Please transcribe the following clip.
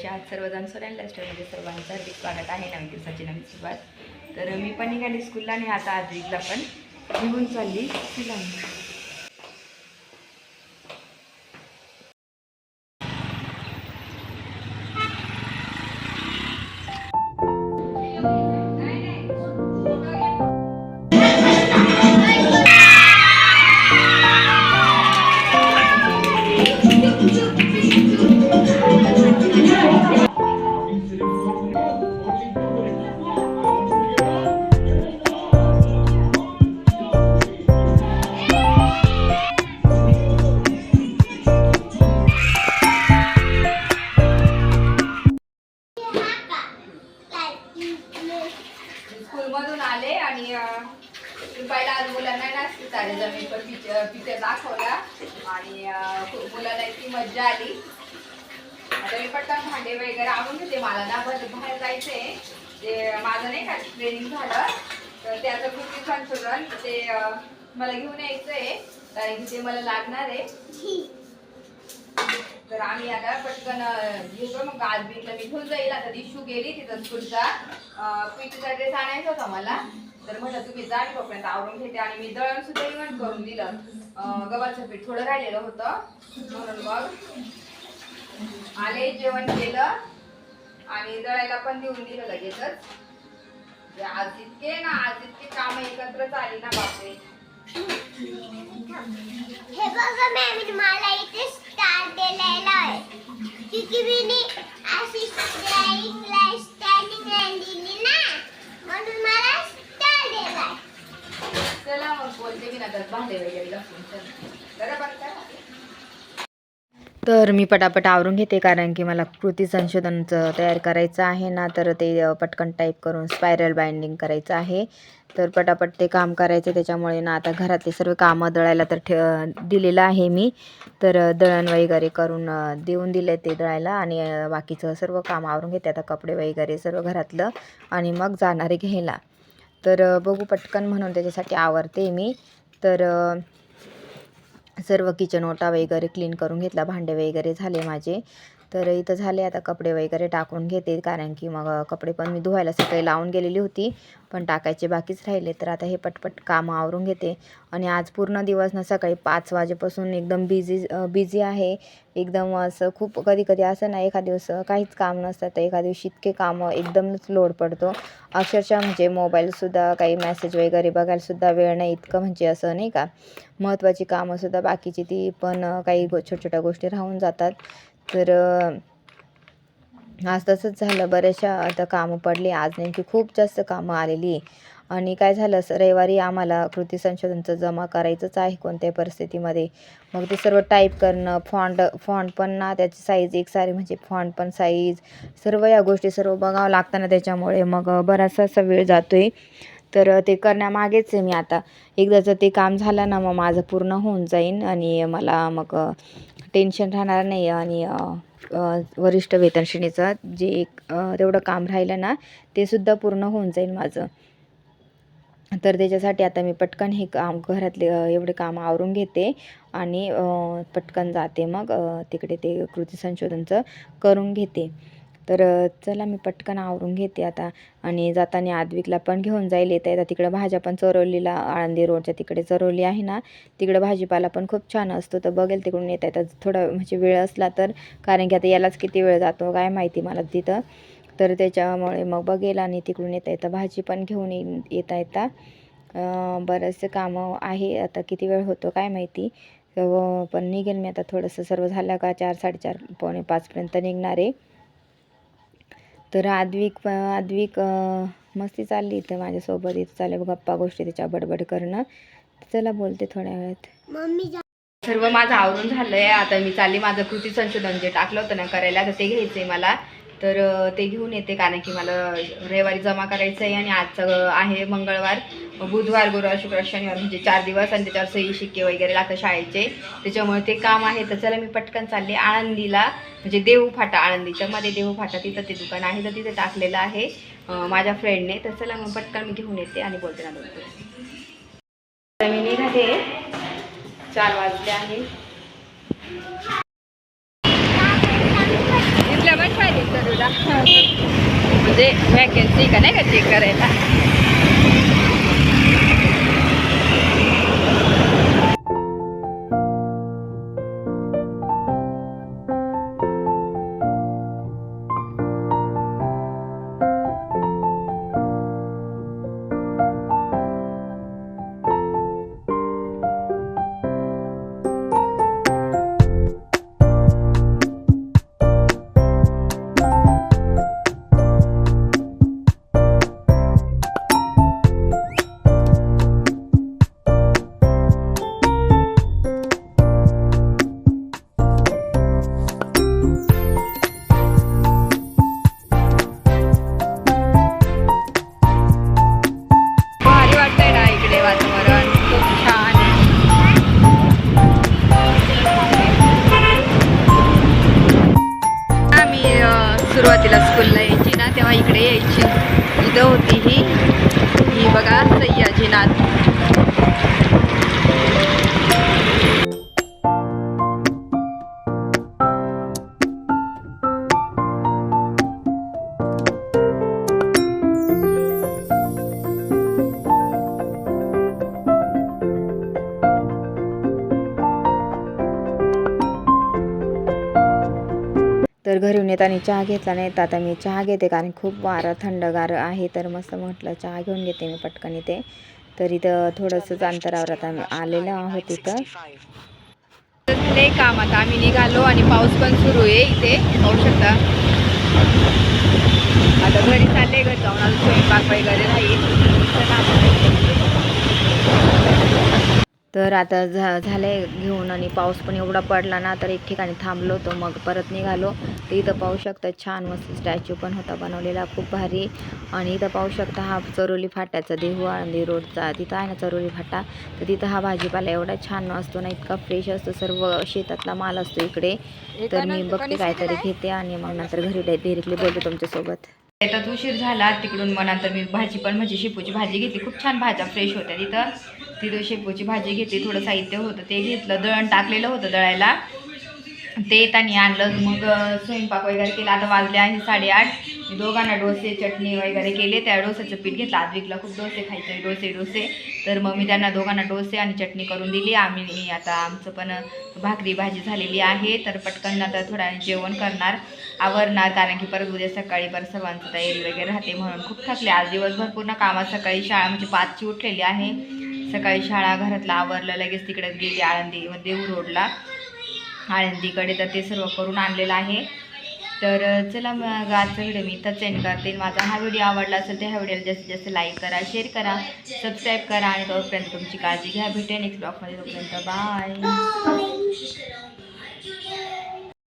कसे आहात सर्वजण सोन्या लाईफस्टाईलमध्ये सर्वांचं हार्दिक स्वागत आहे. नवीन दिवसाची नवीन सुरुवात. तर मी पण निघाली स्कूलला आणि आता आद्विकला पण घेऊन चालली. तिला आणि मुलाला इतकी मज्जा आली. आता मी पटकन भांडे वगैरे आवडून घेते मला ना बाहेर जायचंय. ते माझं नाही का ट्रेनिंग झालं. तर त्याचं खूप संशोधन ते मला घेऊन यायचंय. कारण की ते मला लागणार आहे. तर आम्ही आता पटकन घेतो मग आज बीटला मी घेऊन जाईल. आता दिशू गेली तिथं स्कूलचा पीटीचा ड्रेस आणायचा होता मला. तर म्हटलं तुम्ही जा मी तोपर्यंत आवरून घेते. आणि मी दळण सुद्धा इव्हन करून दिलं. गव्हाचं पीठ थोडं राहिलेलं होतं. म्हणून मग आले जेवण केलं आणि दळायला पण देऊन दिलं लगेचच. आज इतके ना आज इतके काम एकत्र आली ना बापरे. हे बघा मॅम मला इथे स्टार दिलेला आहे. क्योंकि मी अशी स्टँडिंग लाईन दिली ना? म्हणून मला चला मग बोलते मी नंतर तर भांडे वगैरे घासून. तर मी पटापट आवरून घेते कारण की मला कृती संशोधनचं तयार करायचं आहे ना तर ते पटकन टाईप करून स्पायरल बाइंडिंग करायचं आहे. तर पटापट ते काम करायचं त्याच्यामुळे ना आता घरातले सर्व कामं दळायला तर ठे दिलेलं आहे मी. तर दळण वगैरे करून देऊन दिले ते दळायला आणि बाकीचं सर्व काम आवरून घेते. आता कपडे वगैरे सर्व घरातलं आणि मग जाणारे घ्यायला. तर बघू पटकन म्हणून त्याच्यासाठी आवरते मी. तर सर्व किचन ओटा वगैरे क्लीन करून घेतला. भांडे वगैरे झाले माझे. तर इथं झाले आता कपडे वगैरे टाकून घेते कारण की मग कपडे पण मी धुवायला सकाळी लावून गेलेली होती पण टाकायचे बाकीच राहिले. तर आता हे पटपट कामं आवरून घेते. आणि आज पूर्ण दिवस ना सकाळी पाच वाजेपासून एकदम बिझी बिझी आहे. एकदम असं खूप कधी कधी असं ना एखाद दिवस काहीच काम नसतं तर एखाद दिवशी इतके कामं एकदमच लोड पडतो. अक्षरशः म्हणजे मोबाईलसुद्धा काही मेसेज वगैरे बघायलासुद्धा वेळ नाही इतकं म्हणजे असं नाही का? महत्त्वाची कामंसुद्धा बाकीची ती पण काही गो छोट्या छोट्या गोष्टी राहून जातात. तर आज तसंच झालं. बऱ्याचशा आता कामं पडली. आज नेमकी खूप जास्त कामं आलेली. आणि काय झालं? स- रविवारी आम्हाला कृती संशोधनचं जमा करायचंच आहे कोणत्याही परिस्थितीमध्ये. मग ते सर्व टाईप करणं फॉन्ट फॉन्ट पण ना त्याची साईज एक सारी म्हणजे फॉन्ट पण साईज सर्व या गोष्टी सर्व बघावं लागतं ना त्याच्यामुळे. मग बराचसा असा वेळ जातो आहे तर ते करण्यामागेच आहे मी आता. एकदाचं ते काम झालं ना मग माझं पूर्ण होऊन जाईन आणि मला मग टेन्शन राहणार नाही आणि वरिष्ठ वेतन श्रेणीचं जे एक तेवढं काम राहिलं ना ते सुद्धा पूर्ण होऊन जाईल माझं. तर त्याच्यासाठी आता मी पटकन हे काम घरातले एवढे काम आवरून घेते आणि पटकन जाते मग तिकडे ते कृती संशोधनचं करून घेते. तर चला मी पटकन आवरून घेते आता. आणि जाताना आद्विकला पण घेऊन जाईल. येता येता तिकडं भाज्या पण चरवलीला आळंदी रोडच्या तिकडे चरवली आहे ना तिकडं भाजीपाला पण खूप छान असतो. तर बघेल तिकडून येता येता थोडा म्हणजे वेळ असला तर कारण की आता यालाच किती वेळ जातो काय माहिती मला तिथं. तर त्याच्यामुळे मग बघेल आणि तिकडून येता येतं भाजी पण घेऊन येईन येता येता. बरेचसे कामं आहे. आता किती वेळ होतो काय माहिती. पण निघेल मी आता थोडंसं. सर्व झालं का चार साडेचार पावणे पाचपर्यंत निघणार आहे. तर आद्विक आद्विक अं, मस्ती चालली इथं माझ्यासोबत. इथं चालले गप्पा गोष्टी त्याच्या बडबड करणं. चला बोलते थोड्या वेळात. मम्मी सर्व माझं आवरून झालंय. आता मी चालली माझं कृती संशोधन जे टाकलं होतं ना करायला तर ते घ्यायचंय मला. तर ते घेऊन येते कारण की मला रविवारी जमा करायचं आहे आणि आजचं आहे मंगळवार. बुधवार गुरुवार शुक्रवार शनिवार म्हणजे चार दिवस आणि त्याच्यावर सही शिक्के वगैरे लागतं शाळेचे. त्याच्यामुळे ते काम आहे. तर चला मी पटकन चालले आळंदीला. म्हणजे देऊ फाटा आळंदीच्या मध्ये देऊ फाटा तिथं ते दुकान आहे. तर तिथे टाकलेलं आहे माझ्या फ्रेंडने तर चला मग पटकन मी घेऊन येते आणि बोलते ना दोन तर मी निघाले. चार वाजले आहे. पण म्हणजे वॅकेन्सी का नाही का चेक करायला? तर घरी येऊन येताना चहा घेतला नाही. तर आता मी चहा घेते कारण खूप वारा थंडगार आहे. तर मस्त म्हटलं चहा घेऊन घेते मी पटकन इथे. तर इथं थोडंसंच अंतरावर आता आलेलो आहोत इथं. ते काम आता. आम्ही निघालो आणि पाऊस पण सुरू आहे इथे. पाहू शकता. आता घरी चालले घर जाऊन. अजून स्वयंपाक वगैरे राहील तर आता झा झालंय घेऊन आणि पाऊस पण एवढा पडला ना तर एक ठिकाणी थांबलो होतो. मग परत निघालो. तर इथं पाहू शकता छान मस्त स्टॅच्यू पण होता बनवलेला खूप भारी. आणि इथं पाहू शकता हा चरोली फाट्याचा देहू आळंदी रोडचा. तिथं आहे ना चरोली फाटा? तर तिथं हा भाजीपाला एवढा छान असतो ना इतका फ्रेश असतो. सर्व शेतातला माल असतो इकडे. तर मी बघते काहीतरी घेते आणि मग नंतर घरी डिरेक्टली बोलते तुमच्यासोबत. येतात उशीर झाला तिकडून मग नंतर मी भाजी पण म्हणजे शेपूची भाजी घेतली. खूप छान भाज्या फ्रेश होत्या तिथं. तिथं शेपूची भाजी घेतली थोडं साहित्य होतं ते घेतलं दळण टाकलेलं होतं दळायला. ते त्यांनी आणलं. मग स्वयंपाक वगैरे केला. आता वाजले आहे साडेआठ. मी दोघांना डोसे चटणी वगैरे केले. त्या डोस्याचं पीठ घेतलं. आद्विकला खूप डोसे खायचे डोसे डोसे. तर मग मी त्यांना दोघांना डोसे आणि चटणी करून दिली. आम्ही आता आमचं पण भाकरी भाजी झालेली आहे. तर पटकन आता थोडा जेवण करणार आवरणार. कारण की परत उद्या सकाळी परत सर्वांचं तयारी वगैरे राहते म्हणून खूप थकले. आज दिवसभर पूर्ण कामात सकाळी शाळा म्हणजे पाचची उठलेली आहे. सकाळी शाळा घरातला आवरलं लगेच तिकडे गेली आळंदी देऊ रोडला. आळंदीकडे तर ते सर्व करून आणलेलं आहे. तर चला मग आजचा व्हिडिओ मी इथंच सेंड करते. माझा हा व्हिडिओ आवडला असेल तर ह्या व्हिडिओला जास्तीत जास्त लाईक करा शेअर करा सबस्क्राईब करा आणि तोपर्यंत तुमची काळजी घ्या. भेटेन नेक्स्ट ब्लॉगमध्ये तोपर्यंत बाय